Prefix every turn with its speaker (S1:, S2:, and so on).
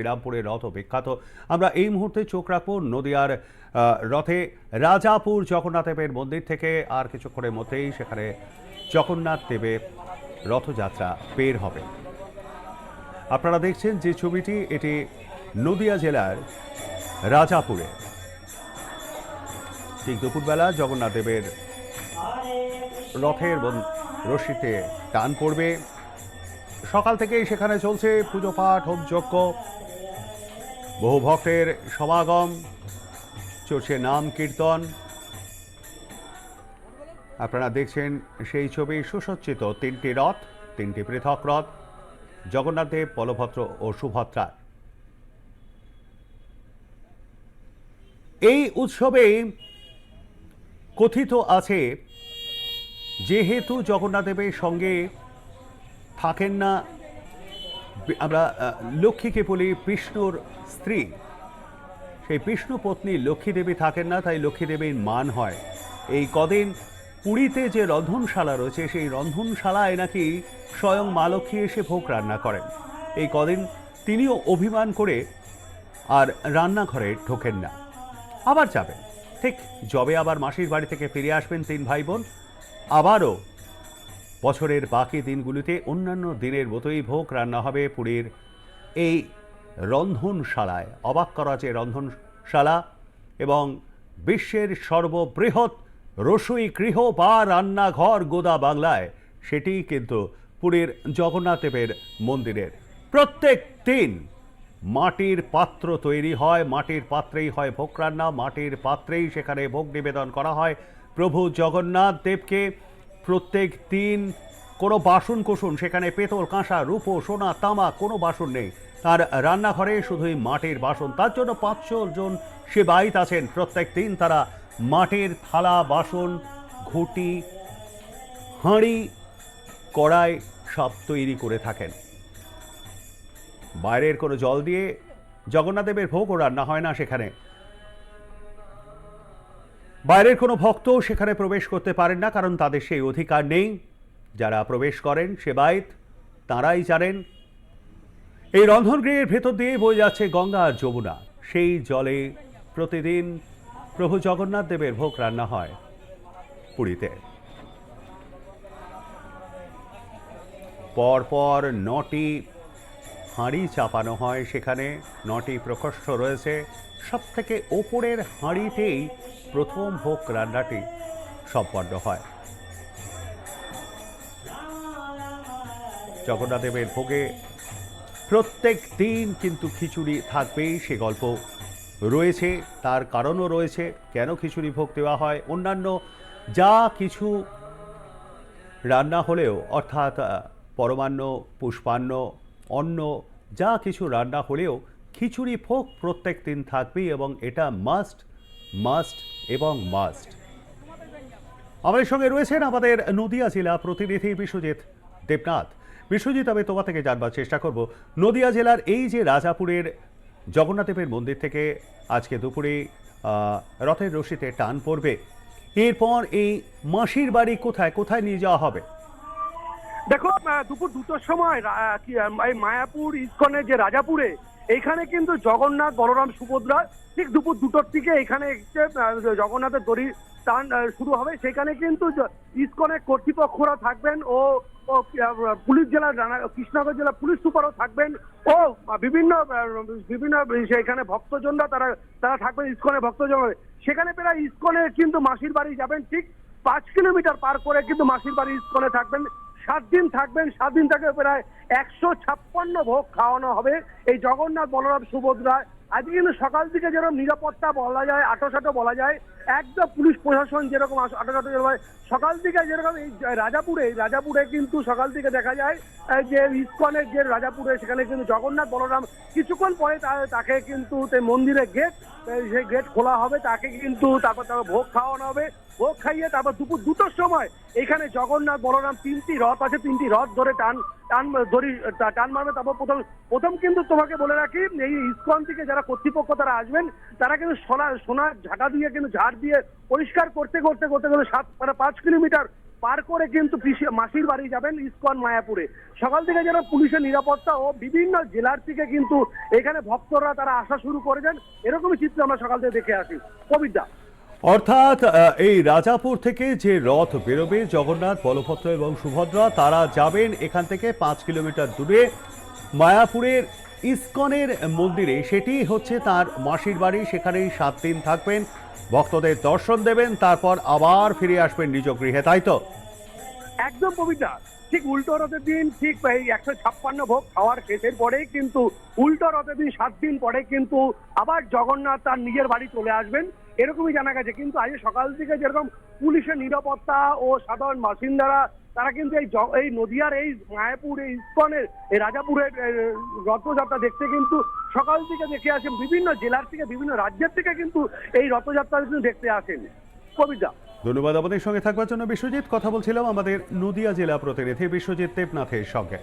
S1: শ্রীরামপুরের রথ বিখ্যাত। আমরা এই মুহূর্তে চোখ রাখব নদিয়ার রথে রাজাপুর জগন্নাথ দেবের মন্দির থেকে। আর কিছুক্ষণের মধ্যেই সেখানে জগন্নাথ দেবের রথযাত্রা বের হবে। আপনারা দেখছেন যে ছবিটি, এটি নদিয়া জেলার রাজাপুরে। ঠিক দুপুরবেলা জগন্নাথ দেবের রথের রশ্মিতে টান পড়বে। সকাল থেকেই সেখানে চলছে পুজো পাঠ, হোমযজ্ঞ। বহু ভক্তের সমাগম, চলছে নাম কীর্তন। আপনারা দেখছেন সেই ছবি সুসজ্জিত তিনটি রথ, তিনটি পৃথক রথ জগন্নাথদেব বলভদ্র ও সুভদ্রা। এই উৎসবে কথিত আছে, যেহেতু জগন্নাথদেবের সঙ্গে থাকেন না আমরা লক্ষ্মীকে বলি বিষ্ণুর স্ত্রী। সেই বিষ্ণু পত্নী লক্ষ্মী দেবী থাকেন না, তাই লক্ষ্মী দেবীর মান হয়। এই কদিন পুরীতে যে রন্ধনশালা রয়েছে, সেই রন্ধনশালায় নাকি স্বয়ং মা লক্ষ্মী এসে ভোগ রান্না করেন। এই কদিন তিনিও অভিমান করে আর রান্নাঘরে ঢোকেন না। আবার যাবেন। ঠিক যবে আবার মাসির বাড়ি থেকে ফিরে আসবেন তিন ভাই বোন, আবারও বছরের বাকি দিনগুলিতে অন্যান্য দিনের মতোই ভোগ রান্না হবে পুরীর। এই রন্ধনশালায় অবাক করা যে রন্ধনশালা এবং বিশ্বের সর্ববৃহৎ রসুই গৃহ বা রান্নাঘর গোদা বাংলায়, সেটি কিন্তু পুরীর জগন্নাথ দেবের মন্দিরের। প্রত্যেক দিন মাটির পাত্র তৈরি হয়, মাটির পাত্রেই হয় ভোগ রান্না, মাটির পাত্রেই সেখানে ভোগ নিবেদন করা হয়। প্রভু জগন্নাথ দেবকে প্রত্যেক দিন কোনো বাসন কোসন, সেখানে পেতল, কাঁসা, রূপো, সোনা, তামা, কোনো বাসন নেই। তার রান্নাঘরে শুধুই মাটির বাসন। তার জন্য পাঁচশো জন সেবায়িত আছেন। প্রত্যেক দিন তারা মাটির থালা, বাসন, ঘুটি, হাঁড়ি, কড়াই সব তৈরি করে থাকেন। বাইরের কোনো জল দিয়ে জগন্নাথদেবের ভোগও রান্না হয় না সেখানে। বাইরের কোনো ভক্ত সেখানে প্রবেশ করতে পারেন না, কারণ তাদের সেই অধিকার নেই। যারা প্রবেশ করেন সেবায়ত তাঁরাই জানেন। এই রন্ধনগৃহের ভেতর দিয়ে বয়ে যাচ্ছে গঙ্গা আর যমুনা। সেই জলে প্রতিদিন প্রভু জগন্নাথ দেবের ভোগ রান্না হয় পুরীতে। পরপর নটি হাঁড়ি চাপানো হয় সেখানে। নটি প্রকোষ্ঠ রয়েছে। সব থেকে ওপরের হাঁড়িতেই প্রথম ভোগ রান্নাটি সম্পন্ন হয়। জগন্নাথদেবের ভোগে প্রত্যেক দিন কিন্তু খিচুড়ি থাকবেই সে গল্প। রয়েছে, তার কারণও রয়েছে কেন খিচুড়ি ভোগ দেওয়া হয়। অন্যান্য যা কিছু রান্না হলেও, অর্থাৎ পরমান্ন, পুষ্পান্ন অন্ন, যা কিছু রান্না হলেও খিচুড়ি ভোগ প্রত্যেক দিন থাকবেই এবং এটা মাস্ট মাস্ট এবং মাস্ট আমাদের সঙ্গে রয়েছেন আমাদের নদিয়া জেলা প্রতিনিধি বিশ্বজিৎ দেবনাথ। বিশ্বজিৎ, আমি তোমার থেকে জানবার চেষ্টা করব। নদিয়া জেলার এই যে রাজাপুরের জগন্নাথদেবের মন্দির থেকে আজকে দুপুরে রথের রশিতে টান পড়বে। এরপর এই মাসির বাড়ি কোথায় কোথায় নিয়ে যাওয়া হবে?
S2: দেখো দুপুর দুটোর সময় এই মায়াপুর, ইস্কনের যে রাজাপুরে, এইখানে কিন্তু জগন্নাথ, বলরাম, সুভদ্রা, ঠিক দুপুর দুটোর থেকে এখানে জগন্নাথের দড়ি টান শুরু হবে। সেখানে কিন্তু ইস্কনের কর্তৃপক্ষরা থাকবেন ও পুলিশ জেলার কৃষ্ণনগর জেলা পুলিশ সুপারও থাকবেন। ও বিভিন্ন বিভিন্ন সেখানে ভক্তজনরা তারা তারা থাকবেন ইস্কনের ভক্তজন। সেখানে প্রায় ইস্কনে কিন্তু মাসির বাড়ি যাবেন, ঠিক পাঁচ কিলোমিটার পার করে কিন্তু মাসির বাড়ি ইস্কনে থাকবেন। সাত দিন থাকবেন, সাত দিন থেকে প্রায় একশো ছাপ্পান্ন ভোগ খাওয়ানো হবে। এই জগন্নাথ বলরাম সুভদ্রা আজকে কিন্তু সকাল থেকে যেরকম নিরাপত্তা বলা যায় আটোসাটো বলা যায় একদম পুলিশ প্রশাসন যেরকম আটোসাটো যায়, সকাল থেকে যেরকম এই রাজাপুরে রাজাপুরে কিন্তু সকাল থেকে দেখা যায় যে ইস্কনের যে রাজাপুরে সেখানে কিন্তু জগন্নাথ বলরাম কিছুক্ষণ পরে তাকে কিন্তু মন্দিরের গেট সেই গেট খোলা হবে তাকে কিন্তু তারপর তারপর ভোগ খাওয়ানো হবে। ভোগ খাইয়ে তারপর দুপুর দুটোর সময় এখানে জগন্নাথ বলরাম তিনটি রথ আছে তিনটি রথ ধরে টান টান ধরি টান মারবে, তারপর প্রথম প্রথম কিন্তু তোমাকে বলে রাখি, এই ইস্কন থেকে যারা কর্তৃপক্ষ তারা আসবেন, তারা কিন্তু সোনা সোনার ঝাঁটা দিয়ে কিন্তু ঝাড় দিয়ে পরিষ্কার করতে করতে করতে করতে সাত মানে পাঁচ কিলোমিটার পার করে কিন্তু মাসির বাড়ি যাবেন ইস্কন মায়াপুরে। সকাল থেকে যেন পুলিশের নিরাপত্তা ও বিভিন্ন জেলার থেকে কিন্তু এখানে ভক্তরা তারা আসা শুরু করেছেন এরকমই চিত্র আমরা সকাল থেকে দেখে আসি। কবিতা
S1: অর্থাৎ এই রাজাপুর থেকে যে রথ বেরোবে জগন্নাথ, বলভদ্র এবং সুভদ্রা, তারা যাবেন এখান থেকে পাঁচ কিলোমিটার দূরে মায়াপুরের ইস্কনের মন্দিরে। সেটি হচ্ছে তার মাসির বাড়ি, সেখানেই সাত দিন থাকবেন। ভক্তদের দর্শন দেবেন, তারপর আবার ফিরে আসবেন নিজ গৃহে, তাই তো?
S2: একদম কবিতা ঠিক উল্টো রথের দিন, ঠিক এই একশো ছাপ্পান্ন ভোগ খাওয়ার শেষের পরেই কিন্তু, উল্টো রথের দিন সাত দিন পরে কিন্তু আবার জগন্নাথ তার নিজের বাড়ি চলে আসবেন। এরকমই জানা গেছে। কিন্তু আজ সকাল থেকে যেরকম পুলিশের নিরাপত্তা ও সাধারণ বাসিন্দারা, তারা কিন্তু এই এই নদিয়ার, এই মায়াপুর, এই ইস্কনের, এই রাজাপুরের রথযাত্রা দেখতে কিন্তু সকাল থেকে দেখে আসেন। বিভিন্ন জেলার থেকে, বিভিন্ন রাজ্যের থেকে কিন্তু এই রথযাত্রা কিন্তু দেখতে আসেন। কবিতা
S1: ধন্যবাদ আমাদের সঙ্গে থাকবার জন্য বিশ্বজিৎ। কথা বলছিলাম আমাদের নদিয়া জেলা প্রতিনিধি বিশ্বজিৎ দেবনাথের সঙ্গে।